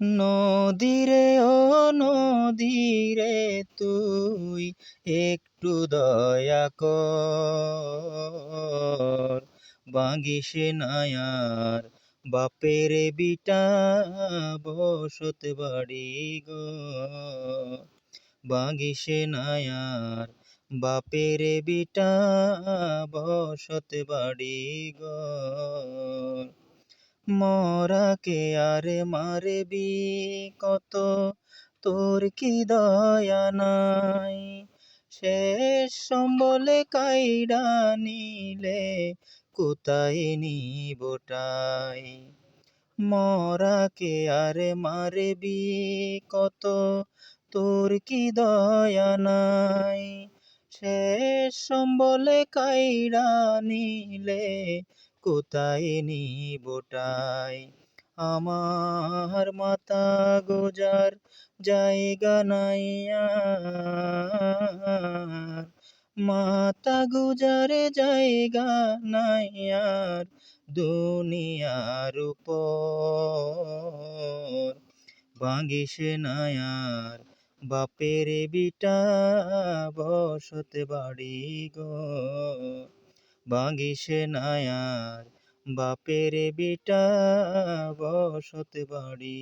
নদীরে, ও নদীরে তুই একটু দয়া কর। বাঙ্গিসে নায়ার বাপের বিটা, বসত বাড়ি গো। বাঙ্গিসে নায়ার বাপের বিটা, বসত বাড়ি গো। মরাকে আরে মারবি কত? তোর কি দয়া নাই? শেষ সম্বলে কাইডা নিলে কোথায় নিবটাই মরাকে আরে মারবি কত? তোর কি দয়া নাই? শেষ সম্বলে কাইডা নিলে কোথায় নিবটাই আমার মাতা গোজার জায়গা নাই আর, মাতা গুজারে জায়গা নাই আর, দুনিয়ার উপর বাঙ্গিসে নায়ার বাপের বিটা বসত বাড়ি গো। বাঙ্গিসে নায়ার বাপের বিটা বসত বাড়ি।